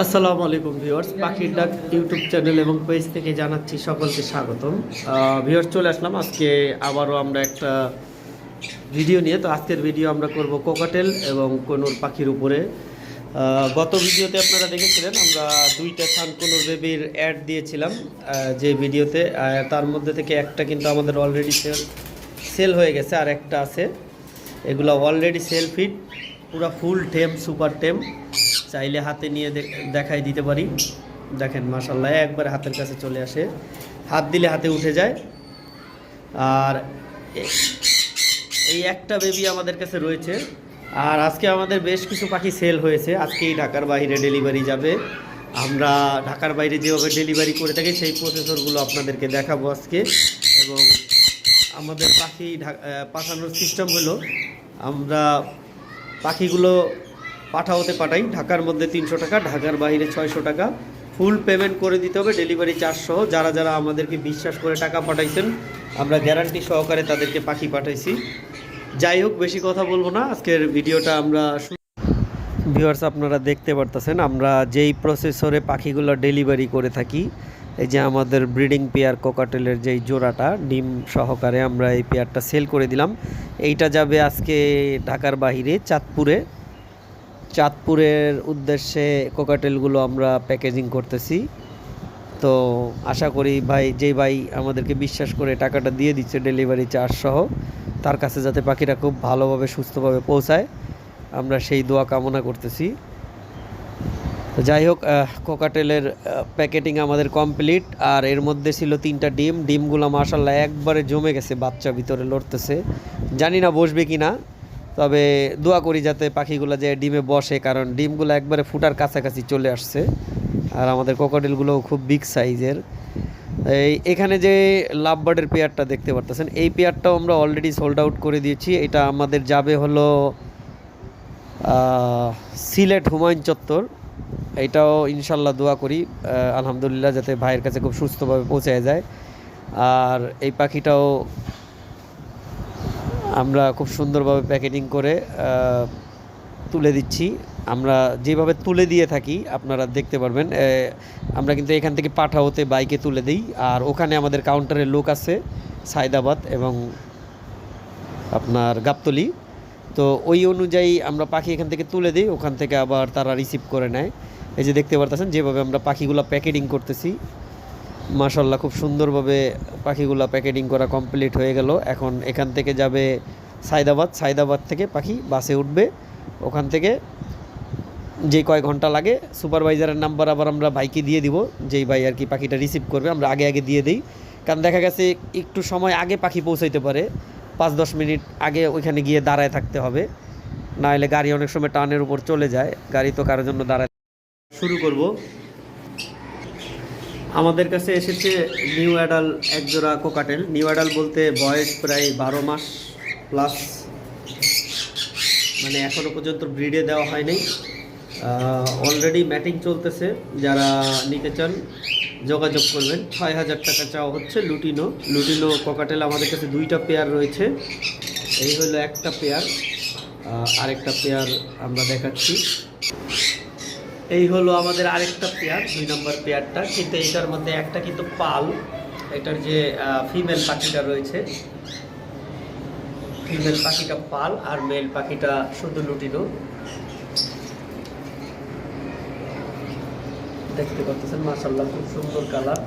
আসসালামু আলাইকুম ভিউয়ার্স, পাখির ডাক ইউটিউব চ্যানেল এবং পেজ থেকে জানাচ্ছি সকলকে স্বাগতম। ভিউয়ার্স, চলে আসলাম। আজকে আবারও আমরা একটা ভিডিও নিয়ে। তো আজকের ভিডিও আমরা করব কোকাটেল এবং কোনোর পাখির উপরে। গত ভিডিওতে আপনারা দেখেছিলেন, আমরা দুইটা সানকনুর বেবির অ্যাড দিয়েছিলাম যে ভিডিওতে। তার মধ্যে থেকে একটা কিন্তু আমাদের অলরেডি সেল সেল হয়ে গেছে, আর একটা আছে। এগুলো অলরেডি সেল ফিট পুরো ফুল টেম সুপার টেম চাইলে হাতে নিয়ে দেখাই দিতে পারি। দেখেন মাসাল্লাহ একবার হাতের কাছে চলে আসে। হাত দিলে হাতে উঠে যায়। আর এই একটা বেবি আমাদের কাছে রয়েছে। আর আজকে আমাদের বেশ কিছু পাখি সেল হয়েছে। আজকেই ঢাকার বাইরে ডেলিভারি যাবে। আমরা ঢাকার বাইরে যেভাবে ডেলিভারি করে থাকি সেই প্রসেসরগুলো আপনাদেরকে দেখাবো আজকে। এবং আমাদের পাখি ঢা- আহ, পাঠানোর সিস্টেম হলো আমরা পাখিগুলো পাঠাওতে পাঠাই। ঢাকার মধ্যে তিনশো টাকা, ঢাকার বাইরে ছয়শো টাকা। ফুল পেমেন্ট করে দিতে হবে, ডেলিভারি চার্জ সহ। যারা যারা আমাদেরকে বিশ্বাস করে টাকা পাঠাইছেন, আমরা গ্যারান্টি সহকারে তাদেরকে পাখি পাঠাইছি। যাই হোক, বেশি কথা বলব না। আজকের ভিডিওটা আমরা ভিউয়ার্স আপনারা দেখতে পারতেছেন, আমরা যেই প্রসেসরে পাখিগুলো ডেলিভারি করে থাকি, এই যে আমাদের ব্রিডিং পেয়ার কোকাটেলের যেই জোড়াটা, ডিম সহকারে আমরা এই পেয়ারটা সেল করে দিলাম। এইটা যাবে আজকে ঢাকার বাহিরে চাঁদপুরে। চাঁদপুরের উদ্দেশ্যে কোকাটেলগুলো আমরা প্যাকেজিং করতেছি। তো আশা করি ভাই যে ভাই আমাদেরকে বিশ্বাস করে টাকাটা দিয়ে দিচ্ছে ডেলিভারি চার্জ সহ, তার কাছে যাতে পাখিটা খুব ভালোভাবে, সুস্থভাবে পৌঁছায়, আমরা সেই দোয়া কামনা করতেছি। তো যাই হোক কোকাটেলের প্যাকেটিং আমাদের কমপ্লিট আর এর মধ্যে ছিল তিনটা ডিম। ডিমগুলো মাসাল্লাহ একবারে জমে গেছে, বাচ্চা ভিতরে লড়তেছে। জানি না বসবে কি না তবে দোয়া করি যাতে পাখিগুলো যে ডিমে বসে, কারণ ডিমগুলো একবারে ফুটার কাছাকাছি চলে আসছে। আর আমাদের কোকাটেলগুলোও খুব বিগ সাইজের এই এখানে যে লাভ বার্ডের পেয়ারটা দেখতে পারতেছেন, এই পেয়ারটাও আমরা অলরেডি সোল্ড আউট করে দিয়েছি। এটা আমাদের যাবে হলো সিলেট হুমায়ুন চত্বর। এটাও ইনশাল্লাহ দোয়া করি আলহামদুলিল্লাহ, যাতে ভাইয়ের কাছে খুব সুস্থভাবে পৌঁছে যায়। আর এই পাখিটাও আমরা খুব সুন্দরভাবে প্যাকেটিং করে তুলে দিচ্ছি। আমরা যেভাবে তুলে দিয়ে থাকি, আপনারা দেখতে পারবেন আমরা কিন্তু এখান থেকে পাঠাওতে বাইকে তুলে দিই। আর ওখানে আমাদের কাউন্টারের লোক আছে, সায়দাবাদ এবং আপনার গাবতলি। তো ওই অনুযায়ী আমরা পাখি এখান থেকে তুলে দিই, ওখান থেকে আবার তারা রিসিভ করে নেয়। এই যে দেখতে পারতেছেন, যেভাবে আমরা পাখিগুলো প্যাকেটিং করতেছি। মাশাল্লাহ খুব সুন্দরভাবে পাখিগুলো প্যাকেটিং করা কমপ্লিট হয়ে গেল। এখন এখান থেকে যাবে সায়দাবাদ সায়দাবাদ থেকে পাখি বাসে উঠবে। ওখান থেকে যে কয় ঘণ্টা লাগে, সুপারভাইজারের নাম্বার আবার আমরা বাইকে দিয়ে দিব, যেই ভাই আর কি পাখিটা রিসিভ করবে, আমরা আগে আগে দিয়ে দিই। কারণ দেখা গেছে একটু সময় আগে পাখি পৌঁছাইতে পারে, পাঁচ দশ মিনিট আগে ওইখানে গিয়ে দাঁড়ায় থাকতে হবে। না হলে গাড়ি অনেক সময় টানের উপর চলে যায়, গাড়ি তো কারোর জন্য দাঁড়ায় শুরু করব। আমাদের কাছে এসেছে নিউ অ্যাডাল একজোড়া কোকাটেল। নিউ অ্যাডাল বলতে বয়স প্রায় বারো মাস প্লাস মানে এখনও পর্যন্ত ব্রিডে দেওয়া হয়নি। অলরেডি ম্যাটিং চলতেছে। যারা নিতে চান, যোগাযোগ করবেন। ছয় হাজার টাকা চাওয়া হচ্ছে লুটিনো। লুটিনো ককাটেল আমাদের কাছে দুইটা পেয়ার রয়েছে। এই হলো একটা পেয়ার আরেকটা পেয়ার আমরা দেখাচ্ছি। এই হলো আমাদের আরেকটা পেয়ার দুই নম্বর পেয়ারটা কিন্তু এটার মধ্যে একটা কিন্তু পাল, এটার যে ফিমেল পাখিটা রয়েছে। ফিমেল পাখিটা পাল আর মেল পাখিটা শুধু লুটিনো দেখতে পাচ্ছেন মাশাল্লাহ খুব সুন্দর কালার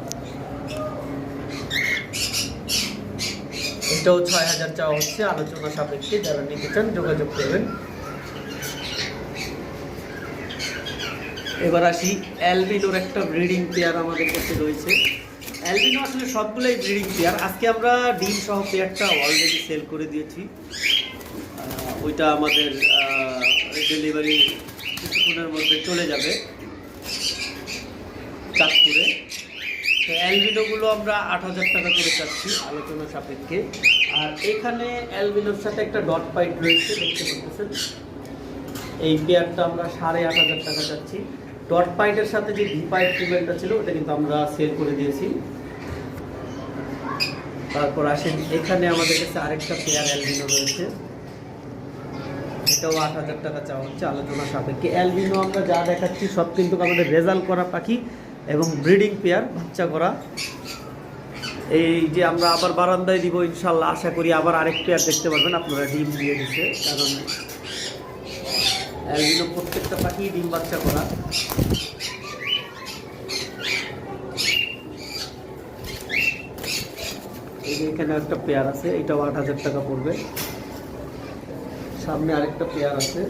এটাও ছয় হাজার চাওয়া হচ্ছে। আলোচনা সাপেক্ষে যারা নিতে চান যোগাযোগ করবেন। এবার আসি অ্যালবিনোর একটা ব্রিডিং পেয়ার আমাদের কাছে রয়েছে। অ্যালবিনো আসলে সবগুলোই ব্রিডিং পেয়ার আজকে আমরা ডিম সহ পেয়ারটা অলরেডি সেল করে দিয়েছি। ওইটা আমাদের ডেলিভারি কিছুক্ষণের মধ্যে চলে যাবে চাঁদপুরে। তো অ্যালবিনোগুলো আমরা আট হাজার টাকা করে চাচ্ছি আলোচনা সাপেক্ষে। আর এখানে অ্যালবিনোর সাথে একটা ডট পাইট রয়েছে, দেখতে পাচ্ছেন। এই পেয়ারটা আমরা সাড়ে আট হাজার টাকা চাচ্ছি। ডট পাইটের সাথে যে ভি পাইট ট্রিটমেন্টটা ছিল, ওটা কিন্তু আমরা সেল করে দিয়েছি। তারপর আসেন, এখানে আমাদের কাছে আরেকটা পেয়ার অ্যালবিনো রয়েছে। এটাও আট হাজার টাকা চাওয়া হচ্ছে, আলোচনা সাপেক্ষে। অ্যালবিনো আমরা যা দেখাচ্ছি, সব কিন্তু আমাদের রেজাল্ট করা পাখি এবং ব্রিডিং পেয়ার, বাচ্চা করা। এই যে আমরা আবার বারান্দায় দিব, ইনশাল্লাহ, আশা করি আবার আরেক পেয়ার দেখতে পারবেন। আপনারা ডিম দিয়ে দিচ্ছে কারণ অ্যালবিনো প্রত্যেকটা পাখি ডিম বাচ্চা করা। এখানে একটা পেয়ার আছে, এটাও আট হাজার টাকা পড়বে। সামনে আরেকটা পেয়ার আছে।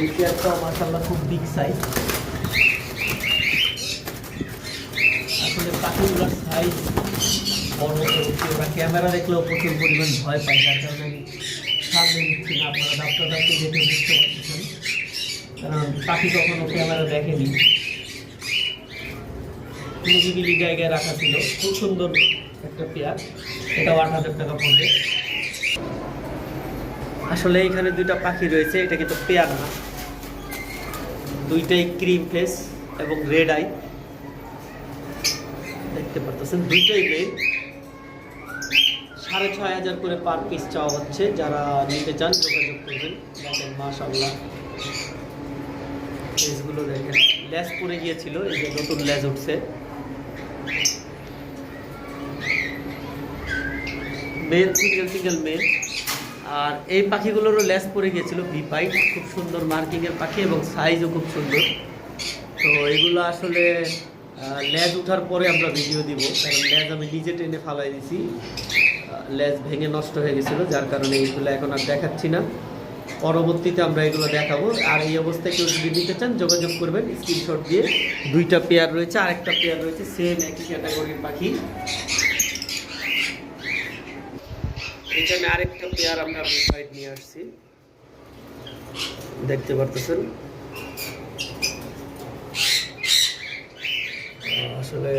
এই পেয়ারটাও মাসাল্লাহ খুব বিগ সাইজ আসলে পাখিগুলোর সাইজ বড় ওরা ক্যামেরা দেখলেও প্রচুর পরিমাণ ভয় পায়, যার কারণে সামনে নিচ্ছি না আপনারা ডাক্তার ডাক্তার দেখে বুঝতে পারতেছেন। কারণ পাখি কখনো ক্যামেরা দেখেনি। নিরিবিলি জায়গায় রাখা ছিল। খুব সুন্দর একটা পেয়ার। এটাও আট হাজার টাকা পড়বে। আসলে এখানে দুইটা পাখি রয়েছে। এটা কিন্তু পেয়ার না। দুইটাই ক্রিম ফেস এবং রেড আই। দেখতে পারতেছেন, দুইটাই মেল সাড়ে ছয় হাজার করে পার পিস চাওয়া হচ্ছে। যারা নিতে চান যোগাযোগ করবেন। দেখেন মাশাল্লাহ লেজগুলো দেখেন। লেজ পড়ে গিয়েছিল, এই যে নতুন লেজ উঠছে। Male single single male. আর এই পাখিগুলোরও লেস পড়ে গিয়েছিল ভি পাইট খুব সুন্দর মার্কিংয়ের পাখি এবং সাইজও খুব সুন্দর। তো এগুলো আসলে লেজ ওঠার পরে আমরা ভিডিও দিব। কারণ লেজ আমি নিজে টেনে ফালাই দিছি। লেজ ভেঙে নষ্ট হয়ে গেছিল, যার কারণে এইগুলো এখন আর দেখাচ্ছি না। পরবর্তীতে আমরা এগুলো দেখাবো। আর এই অবস্থায় কেউ যদি নিতে চান, যোগাযোগ করবেন স্ক্রিনশট দিয়ে। দুইটা পেয়ার রয়েছে, আরেকটা পেয়ার রয়েছে সেম একই ক্যাটাগরির পাখি। এখানে আরেকটা পেয়ার আমরা নিয়ে আসছি। দেখতে পারতেছেন? আসলে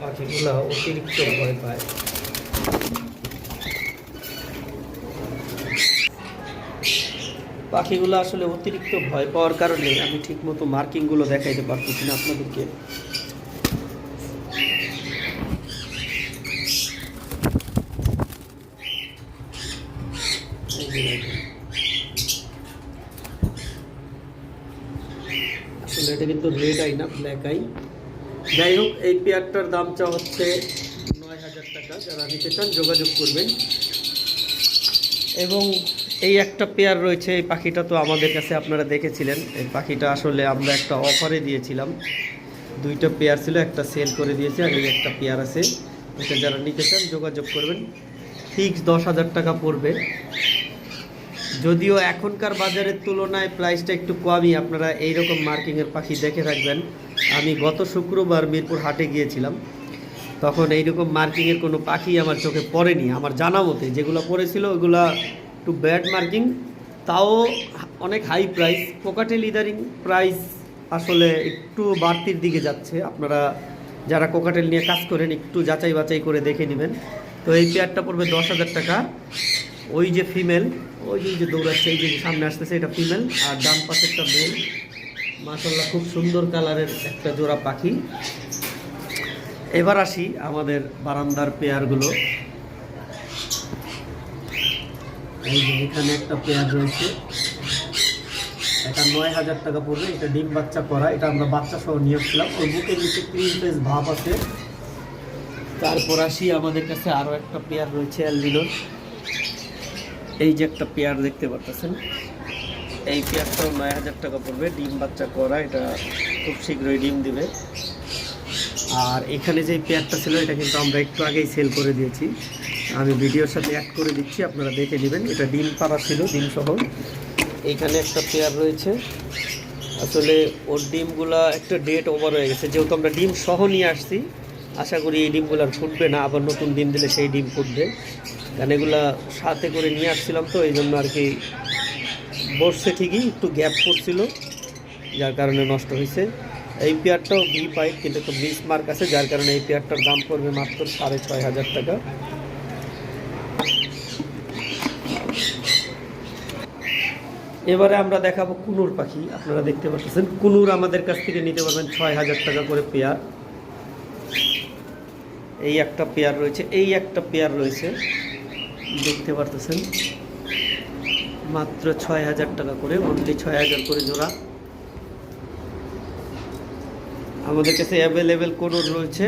পাখিগুলা অতিরিক্ত ভয় পায় পাখিগুলো আসলে অতিরিক্ত ভয় পাওয়ার কারণে আমি ঠিকমতো মার্কিংগুলো দেখাইতে পারতেছি না আপনাদেরকে। আসলে এটা কিন্তু রেড আই না ব্ল্যাক আই যাই হোক, এই পেয়ারটার দাম চা হচ্ছে নয় হাজার টাকা। যারা নিতে চান, যোগাযোগ করবেন। এবং এই একটা পেয়ার রয়েছে, এই পাখিটা তো আমাদের কাছে আপনারা দেখেছিলেন। এই পাখিটা আসলে আমরা একটা অফারে দিয়েছিলাম। দুইটা পেয়ার ছিল, একটা সেল করে দিয়েছি আর এই একটা পেয়ার আছে। এটা যারা নিতে চান, যোগাযোগ করবেন। ফিক্স দশ হাজার টাকা পড়বে। যদিও এখনকার বাজারের তুলনায় প্রাইসটা একটু কমই, আপনারা এইরকম মার্কিংয়ের পাখি দেখে থাকবেন। আমি গত শুক্রবার মিরপুর হাটে গিয়েছিলাম। তখন এইরকম মার্কিংয়ের কোনো পাখি আমার চোখে পড়েনি। আমার জানা মতে যেগুলো পড়েছিল ওগুলা একটু ব্যাড মার্কিং। তাও অনেক হাই প্রাইস কোকাটেল ইদারিং প্রাইস আসলে একটু বাড়তির দিকে যাচ্ছে। আপনারা যারা কোকাটেল নিয়ে কাজ করেন, একটু যাচাই বাছাই করে দেখে নেবেন। তো এই পেয়ারটা পড়বে দশ হাজার টাকা। ওই যে ফিমেল ওই যে দৌড়াচ্ছে, এই যে সামনে আসতেছে, এটা ফিমেল আর ডান পাশে একটা মেল মাসাল্লাহ খুব সুন্দর কালারের একটা জোড়া পাখি। এবার আসি আমাদের বারান্দার পেয়ারগুলো। এই এখানে একটা পেয়ার রয়েছে। এটা নয় হাজার টাকা পড়বে, এটা ডিম বাচ্চা করা, এটা আমরা বাচ্চা সহ নিয়ে আসছিলাম ওর বুকের নিচে ক্রিম ফেস ভাব আছে। তারপর আসি আমাদের কাছে আরও একটা পেয়ার রয়েছে অ্যালবিনোর এই যে একটা পেয়ার দেখতে পারতেছেন। এই পেয়ারটাও নয় হাজার টাকা পড়বে, ডিম বাচ্চা করা, এটা খুব শীঘ্রই ডিম দিবে। আর এখানে যে পেয়ারটা ছিল, এটা কিন্তু আমরা একটু আগেই সেল করে দিয়েছি। আমি ভিডিওর সাথে অ্যাড করে দিচ্ছি, আপনারা দেখে নেবেন। এটা ডিম পাড়া ছিল ডিম সহ এইখানে একটা পেয়ার রয়েছে। আসলে ওর ডিমগুলা একটা ডেট ওভার হয়ে গেছে। যেহেতু আমরা ডিম সহ নিয়ে আসছি, আশা করি এই ডিমগুলো ফুটবে না। আবার নতুন ডিম দিলে সেই ডিম ফুটবে। কারণ এগুলা সাথে করে নিয়ে আসছিলাম তো এই জন্য আর কি বসছে ঠিকই, একটু গ্যাপ পড়ছিল যার কারণে নষ্ট হয়েছে। এই পেয়ারটাও ভি পাইপ কিন্তু একটু মিস মার্ক আছে, যার কারণে এই পেয়ারটার দাম পড়বে মাত্র সাড়ে ছয় হাজার টাকা। এবারে আমরা দেখাবো কুনুর পাখি, আপনারা দেখতে পাচ্ছেন। কুনুর আমাদের কাছ থেকে নিতে পারবেন ছয় হাজার টাকা করে পেয়ার এই একটা পেয়ার রয়েছে, এই একটা পেয়ার রয়েছে, দেখতে পারতেছেন। মাত্র ছয় হাজার টাকা করে, অনলি ছয় হাজার করে জোড়া। আমাদের কাছে অ্যাভেলেবেল কোনো রয়েছে,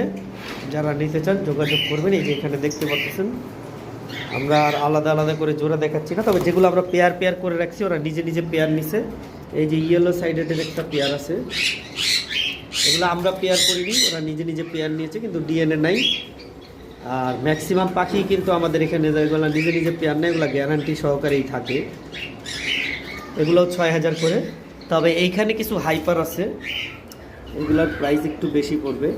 যারা নিতে চান, যোগাযোগ করবেন, এই যে এখানে দেখতে পাচ্ছেন। আমরা আর আলাদা আলাদা করে জোড়া দেখাচ্ছি না, তবে যেগুলো আমরা পেয়ার পেয়ার করে রাখছি, ওরা নিজে নিজে পেয়ার নিছে। এই যে ইয়েলো সাইডের একটা পেয়ার আছে, এগুলো আমরা পেয়ার করিনি, ওরা নিজে নিজে পেয়ার নিয়েছে, কিন্তু ডিএনএ নাই। আর ম্যাক্সিমাম পাখি কিন্তু আমাদের এখানে যেগুলো নিজে নিজে পেয়ার নেয়, এগুলো গ্যারান্টি সহকারেই থাকে। এগুলোও ছয় হাজার করে। তবে এইখানে কিছু হাইপার আছে। এগুলোর প্রাইস একটু বেশি পড়বে।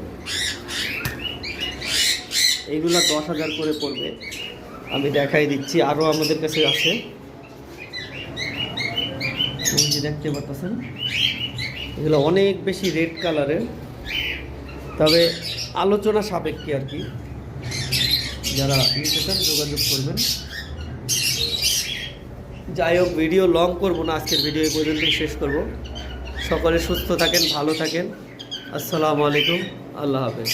এইগুলো দশ হাজার করে পড়বে। আমি দেখাই দিচ্ছি আরও আমাদের কাছে আছে। দেখতে পাচ্ছেন, এগুলো অনেক বেশি রেড কালারের তবে আলোচনা সাপেক্ষে আর কি। যারা নিতে চান যোগাযোগ করবেন। যাই হোক ভিডিও লং করব না আজকের ভিডিও এই পর্যন্তই শেষ করব। সকলে সুস্থ থাকেন ভালো থাকেন। আসসালামু আলাইকুম আল্লাহ হাফেজ।